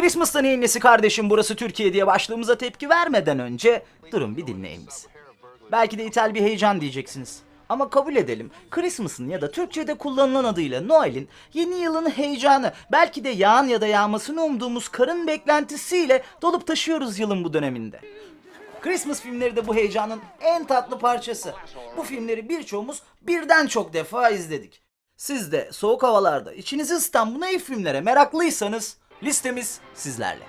Christmas'ta neyin nesi kardeşim burası Türkiye diye başlığımıza tepki vermeden önce durun bir dinleyin bizi. Belki de ithal bir heyecan diyeceksiniz. Ama kabul edelim Christmas'ın ya da Türkçe'de kullanılan adıyla Noel'in yeni yılın heyecanı belki de yağan ya da yağmasını umduğumuz karın beklentisiyle dolup taşıyoruz yılın bu döneminde. Christmas filmleri de bu heyecanın en tatlı parçası. Bu filmleri birçoğumuz birden çok defa izledik. Siz de soğuk havalarda içinizi ısıtan bu naif filmlere meraklıysanız listemiz sizlerle.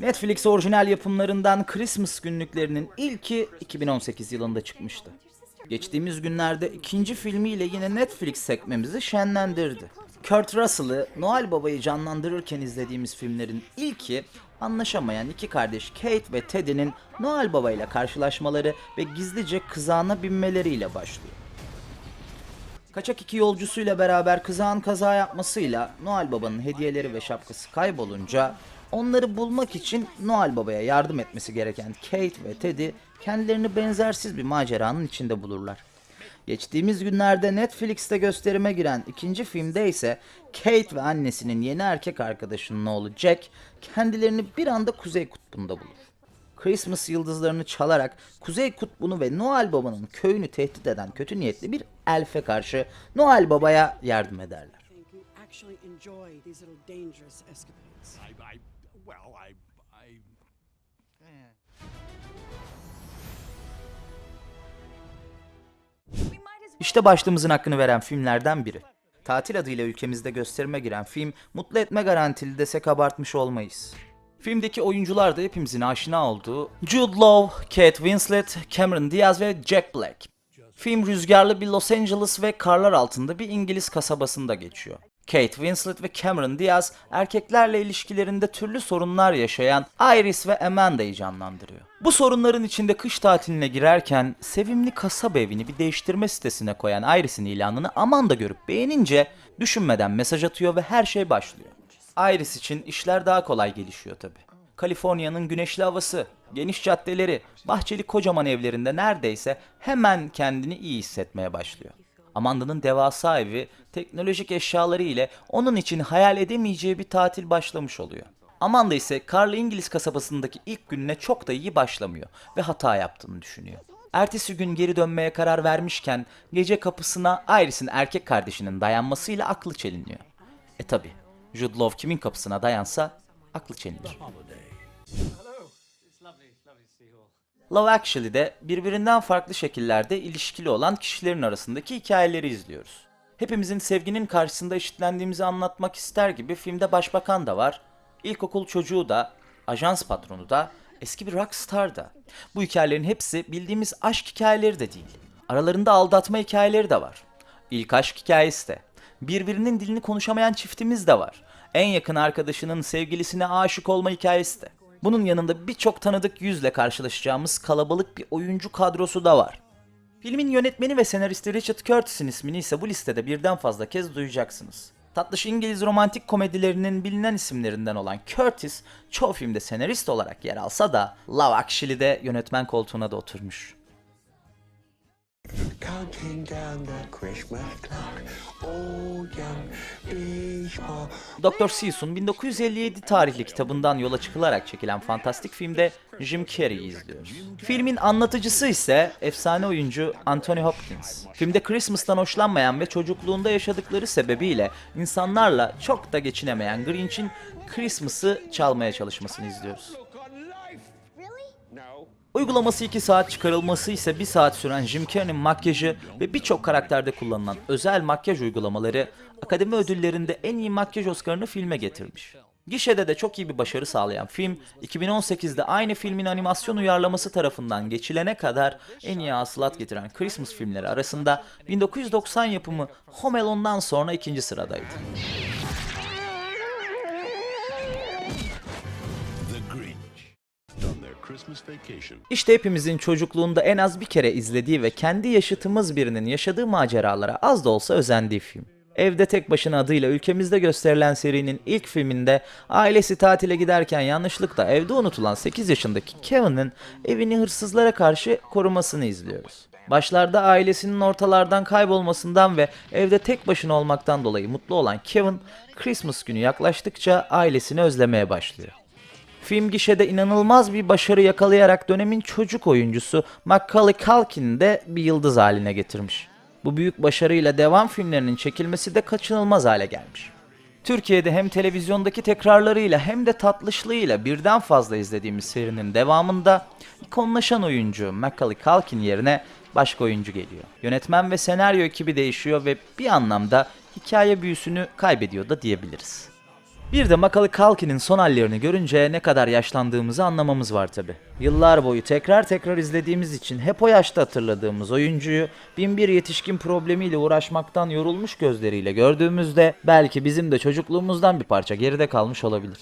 Netflix orijinal yapımlarından Christmas günlüklerinin ilki 2018 yılında çıkmıştı. Geçtiğimiz günlerde ikinci filmiyle yine Netflix sekmemizi şenlendirdi. Kurt Russell'ı Noel Baba'yı canlandırırken izlediğimiz filmlerin ilki anlaşamayan iki kardeş Kate ve Teddy'nin Noel Baba ile karşılaşmaları ve gizlice kızağına binmeleriyle başlıyor. Kaçak iki yolcusuyla beraber kızağın kaza yapmasıyla Noel Baba'nın hediyeleri ve şapkası kaybolunca onları bulmak için Noel Baba'ya yardım etmesi gereken Kate ve Teddy kendilerini benzersiz bir maceranın içinde bulurlar. Geçtiğimiz günlerde Netflix'te gösterime giren ikinci filmde ise Kate ve annesinin yeni erkek arkadaşının oğlu Jack kendilerini bir anda Kuzey Kutbu'nda bulur. Christmas yıldızlarını çalarak Kuzey Kutbu'nu ve Noel Baba'nın köyünü tehdit eden kötü niyetli bir elfe karşı Noel Baba'ya yardım ederler. İşte başlığımızın hakkını veren filmlerden biri. Tatil adıyla ülkemizde gösterime giren film mutlu etme garantili desek abartmış olmayız. Filmdeki oyuncular da hepimizin aşina olduğu Jude Law, Kate Winslet, Cameron Diaz ve Jack Black. Film rüzgarlı bir Los Angeles ve karlar altında bir İngiliz kasabasında geçiyor. Kate Winslet ve Cameron Diaz erkeklerle ilişkilerinde türlü sorunlar yaşayan Iris ve Amanda'yı canlandırıyor. Bu sorunların içinde kış tatiline girerken sevimli kasaba evini bir değiştirme sitesine koyan Iris'in ilanını Amanda görüp beğenince düşünmeden mesaj atıyor ve her şey başlıyor. Iris için işler daha kolay gelişiyor tabi. Kaliforniya'nın güneşli havası, geniş caddeleri, bahçeli kocaman evlerinde neredeyse hemen kendini iyi hissetmeye başlıyor. Amanda'nın devasa evi, teknolojik eşyaları ile onun için hayal edemeyeceği bir tatil başlamış oluyor. Amanda ise karlı İngiliz kasabasındaki ilk gününe çok da iyi başlamıyor ve hata yaptığını düşünüyor. Ertesi gün geri dönmeye karar vermişken gece kapısına Iris'in erkek kardeşinin dayanmasıyla aklı çeliniyor. E tabi, Jude Law kimin kapısına dayansa aklı çelinir. Love Actually'de birbirinden farklı şekillerde ilişkili olan kişilerin arasındaki hikayeleri izliyoruz. Hepimizin sevginin karşısında eşitlendiğimizi anlatmak ister gibi filmde başbakan da var, ilkokul çocuğu da, ajans patronu da, eski bir rockstar da. Bu hikayelerin hepsi bildiğimiz aşk hikayeleri de değil. Aralarında aldatma hikayeleri de var. İlk aşk hikayesi de. Birbirinin dilini konuşamayan çiftimiz de var. En yakın arkadaşının sevgilisine aşık olma hikayesi de. Bunun yanında birçok tanıdık yüzle karşılaşacağımız kalabalık bir oyuncu kadrosu da var. Filmin yönetmeni ve senaristi Richard Curtis'in ismini ise bu listede birden fazla kez duyacaksınız. Tatlış İngiliz romantik komedilerinin bilinen isimlerinden olan Curtis, çoğu filmde senarist olarak yer alsa da Love Actually'de yönetmen koltuğuna da oturmuş. Counting down the Christmas clock. Oh, young. Dr. Seuss'un 1957 tarihli kitabından yola çıkılarak çekilen fantastik filmde Jim Carrey'i izliyoruz. Filmin anlatıcısı ise efsane oyuncu Anthony Hopkins. Filmde Christmas'tan hoşlanmayan ve çocukluğunda yaşadıkları sebebiyle insanlarla çok da geçinemeyen Grinch'in Christmas'ı çalmaya çalışmasını izliyoruz. Uygulaması 2 saat çıkarılması ise 1 saat süren Jim Carrey'nin makyajı ve birçok karakterde kullanılan özel makyaj uygulamaları Akademi ödüllerinde en iyi makyaj Oscar'ını filme getirmiş. Gişede de çok iyi bir başarı sağlayan film, 2018'de aynı filmin animasyon uyarlaması tarafından geçilene kadar en iyi hasılat getiren Christmas filmleri arasında 1990 yapımı Home Alone'dan sonra ikinci sıradaydı. İşte hepimizin çocukluğunda en az bir kere izlediği ve kendi yaşıtımız birinin yaşadığı maceralara az da olsa özendiği film. Evde Tek Başına adıyla ülkemizde gösterilen serinin ilk filminde ailesi tatile giderken yanlışlıkla evde unutulan 8 yaşındaki Kevin'in evini hırsızlara karşı korumasını izliyoruz. Başlarda ailesinin ortalardan kaybolmasından ve evde tek başına olmaktan dolayı mutlu olan Kevin, Christmas günü yaklaştıkça ailesini özlemeye başlıyor. Film gişede inanılmaz bir başarı yakalayarak dönemin çocuk oyuncusu Macaulay Culkin'i de bir yıldız haline getirmiş. Bu büyük başarıyla devam filmlerinin çekilmesi de kaçınılmaz hale gelmiş. Türkiye'de hem televizyondaki tekrarlarıyla hem de tatlışlığıyla birden fazla izlediğimiz serinin devamında ikonlaşan oyuncu Macaulay Culkin yerine başka oyuncu geliyor. Yönetmen ve senaryo ekibi değişiyor ve bir anlamda hikaye büyüsünü kaybediyor da diyebiliriz. Bir de Macaulay Culkin'in son hallerini görünce ne kadar yaşlandığımızı anlamamız var tabi. Yıllar boyu tekrar tekrar izlediğimiz için hep o yaşta hatırladığımız oyuncuyu binbir yetişkin problemiyle uğraşmaktan yorulmuş gözleriyle gördüğümüzde belki bizim de çocukluğumuzdan bir parça geride kalmış olabilir.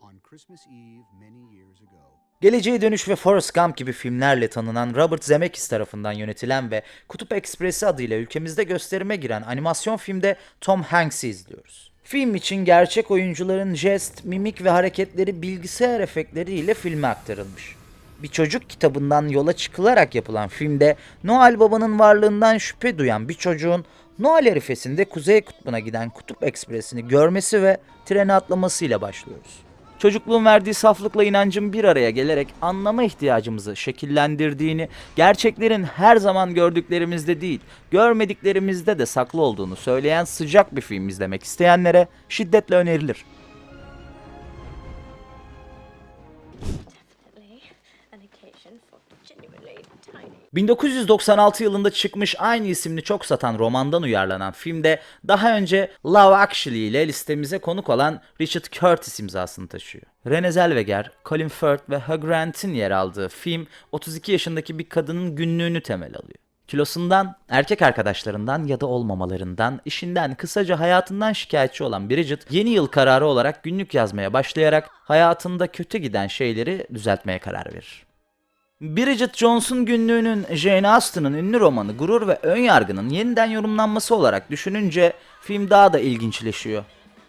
On Christmas Eve many years ago, Geleceğe Dönüş ve Forrest Gump gibi filmlerle tanınan Robert Zemeckis tarafından yönetilen ve Kutup Ekspresi adıyla ülkemizde gösterime giren animasyon filmde Tom Hanks'i izliyoruz. Film için gerçek oyuncuların jest, mimik ve hareketleri bilgisayar efektleriyle filme aktarılmış. Bir çocuk kitabından yola çıkılarak yapılan filmde Noel Baba'nın varlığından şüphe duyan bir çocuğun Noel arifesinde Kuzey Kutbu'na giden Kutup Ekspresi'ni görmesi ve trene atlamasıyla başlıyoruz. Çocukluğun verdiği saflıkla inancın bir araya gelerek anlama ihtiyacımızı şekillendirdiğini, gerçeklerin her zaman gördüklerimizde değil, görmediklerimizde de saklı olduğunu söyleyen sıcak bir film izlemek isteyenlere şiddetle önerilir. 1996 yılında çıkmış aynı isimli çok satan romandan uyarlanan filmde daha önce Love Actually ile listemize konuk olan Richard Curtis imzasını taşıyor. Renée Zellweger, Colin Firth ve Hugh Grant'in yer aldığı film 32 yaşındaki bir kadının günlüğünü temel alıyor. Kilosundan, erkek arkadaşlarından ya da olmamalarından, işinden, kısaca hayatından şikayetçi olan Bridget, yeni yıl kararı olarak günlük yazmaya başlayarak hayatında kötü giden şeyleri düzeltmeye karar verir. Bridget Jones'un günlüğünün Jane Austen'ın ünlü romanı Gurur ve Önyargı'nın yeniden yorumlanması olarak düşününce film daha da ilginçleşiyor.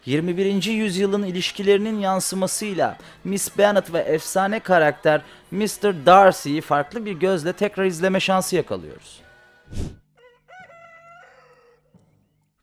21. yüzyılın ilişkilerinin yansımasıyla Miss Bennet ve efsane karakter Mr. Darcy'yi farklı bir gözle tekrar izleme şansı yakalıyoruz.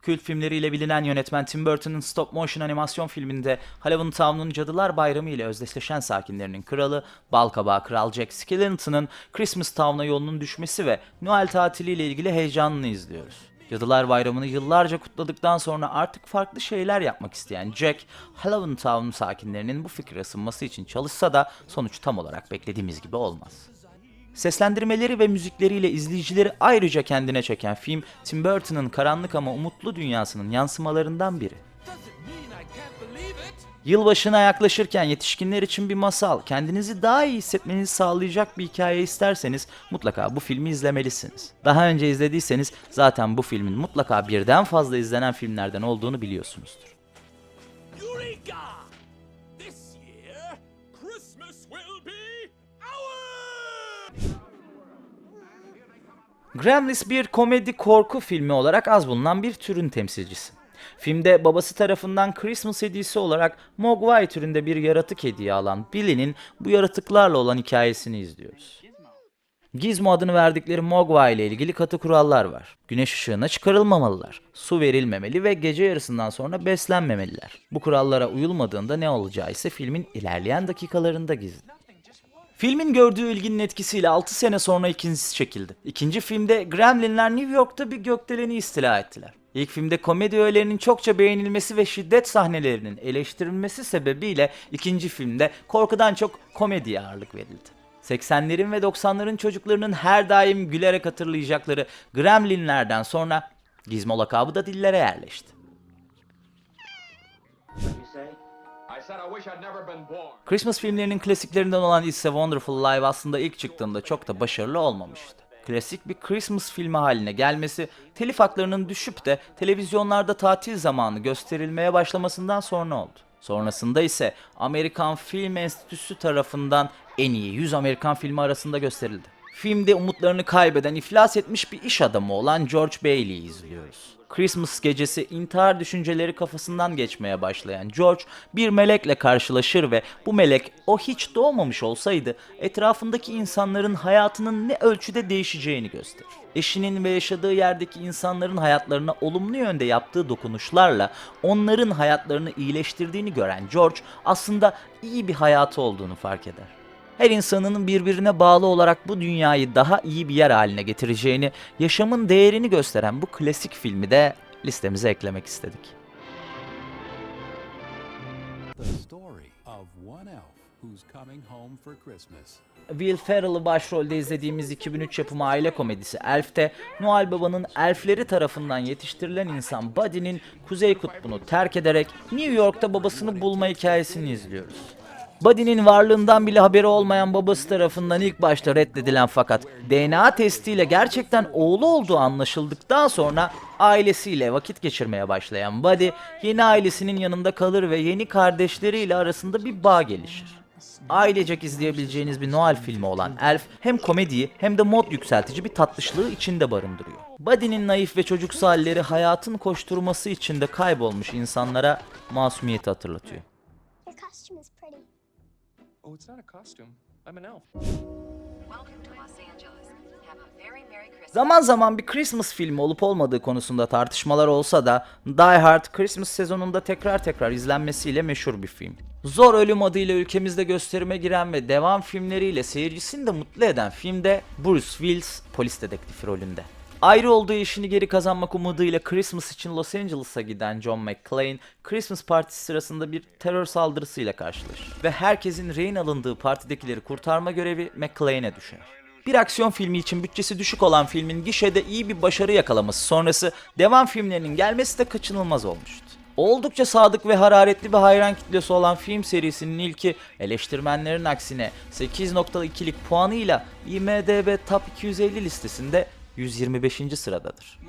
Kült filmleriyle bilinen yönetmen Tim Burton'ın stop motion animasyon filminde Halloween Town'un Cadılar Bayramı ile özdeşleşen sakinlerinin kralı, Balkabağı Kral Jack Skellington'ın Christmas Town'a yolunun düşmesi ve Noel tatiliyle ilgili heyecanını izliyoruz. Cadılar Bayramı'nı yıllarca kutladıktan sonra artık farklı şeyler yapmak isteyen Jack, Halloween Town sakinlerinin bu fikre ısınması için çalışsa da sonuç tam olarak beklediğimiz gibi olmaz. Seslendirmeleri ve müzikleriyle izleyicileri ayrıca kendine çeken film, Tim Burton'ın karanlık ama umutlu dünyasının yansımalarından biri. Yılbaşına yaklaşırken yetişkinler için bir masal, kendinizi daha iyi hissetmenizi sağlayacak bir hikaye isterseniz mutlaka bu filmi izlemelisiniz. Daha önce izlediyseniz zaten bu filmin mutlaka birden fazla izlenen filmlerden olduğunu biliyorsunuzdur. Eureka! Gremlins bir komedi korku filmi olarak az bulunan bir türün temsilcisi. Filmde babası tarafından Christmas hediyesi olarak Mogwai türünde bir yaratık hediye alan Billy'nin bu yaratıklarla olan hikayesini izliyoruz. Gizmo adını verdikleri Mogwai ile ilgili katı kurallar var. Güneş ışığına çıkarılmamalılar, su verilmemeli ve gece yarısından sonra beslenmemeliler. Bu kurallara uyulmadığında ne olacağı ise filmin ilerleyen dakikalarında gizli. Filmin gördüğü ilginin etkisiyle 6 sene sonra ikincisi çekildi. İkinci filmde Gremlinler New York'ta bir gökdeleni istila ettiler. İlk filmde komedi öğelerinin çokça beğenilmesi ve şiddet sahnelerinin eleştirilmesi sebebiyle ikinci filmde korkudan çok komediye ağırlık verildi. 80'lerin ve 90'ların çocuklarının her daim gülerek hatırlayacakları Gremlinlerden sonra Gizmo lakabı da dillere yerleşti. Christmas filmlerinin klasiklerinden olan It's a Wonderful Life aslında ilk çıktığında çok da başarılı olmamıştı. Klasik bir Christmas filmi haline gelmesi, telif haklarının düşüp de televizyonlarda tatil zamanı gösterilmeye başlamasından sonra oldu. Sonrasında ise Amerikan Film Enstitüsü tarafından en iyi 100 Amerikan filmi arasında gösterildi. Filmde umutlarını kaybeden, iflas etmiş bir iş adamı olan George Bailey'i izliyoruz. Christmas gecesi intihar düşünceleri kafasından geçmeye başlayan George bir melekle karşılaşır ve bu melek o hiç doğmamış olsaydı etrafındaki insanların hayatının ne ölçüde değişeceğini gösterir. Eşinin ve yaşadığı yerdeki insanların hayatlarına olumlu yönde yaptığı dokunuşlarla onların hayatlarını iyileştirdiğini gören George aslında iyi bir hayatı olduğunu fark eder her insanın birbirine bağlı olarak bu dünyayı daha iyi bir yer haline getireceğini, yaşamın değerini gösteren bu klasik filmi de listemize eklemek istedik. The story of one elf who's coming home for Christmas. Will Ferrell'ı başrolde izlediğimiz 2003 yapımı aile komedisi Elf'te Noel Baba'nın elfleri tarafından yetiştirilen insan Buddy'nin Kuzey Kutbu'nu terk ederek New York'ta babasını bulma hikayesini izliyoruz. Buddy'nin varlığından bile haberi olmayan babası tarafından ilk başta reddedilen fakat DNA testiyle gerçekten oğlu olduğu anlaşıldıktan sonra ailesiyle vakit geçirmeye başlayan Buddy yeni ailesinin yanında kalır ve yeni kardeşleriyle arasında bir bağ gelişir. Ailecek izleyebileceğiniz bir Noel filmi olan Elf hem komediyi hem de mod yükseltici bir tatlışlığı içinde barındırıyor. Buddy'nin naif ve çocuksu halleri hayatın koşturması içinde kaybolmuş insanlara masumiyeti hatırlatıyor. Oh, it's not a costume. I'm an elf. Welcome to Los Angeles. Have a very Merry Christmas. Zaman zaman bir Christmas filmi olup olmadığı konusunda tartışmalar olsa da Die Hard Christmas sezonunda tekrar tekrar izlenmesiyle meşhur bir film. Zor Ölüm adıyla ülkemizde gösterime giren ve devam filmleriyle seyircisini de mutlu eden filmde Bruce Willis polis dedektifi rolünde. Ayrı olduğu işini geri kazanmak umuduyla Christmas için Los Angeles'a giden John McClane, Christmas partisi sırasında bir terör saldırısıyla karşılaşır. Ve herkesin rehin alındığı partidekileri kurtarma görevi McClane'e düşer. Bir aksiyon filmi için bütçesi düşük olan filmin gişede iyi bir başarı yakalaması sonrası devam filmlerinin gelmesi de kaçınılmaz olmuştu. Oldukça sadık ve hararetli bir hayran kitlesi olan film serisinin ilki eleştirmenlerin aksine 8.2'lik puanıyla IMDB Top 250 listesinde 125. sıradadır.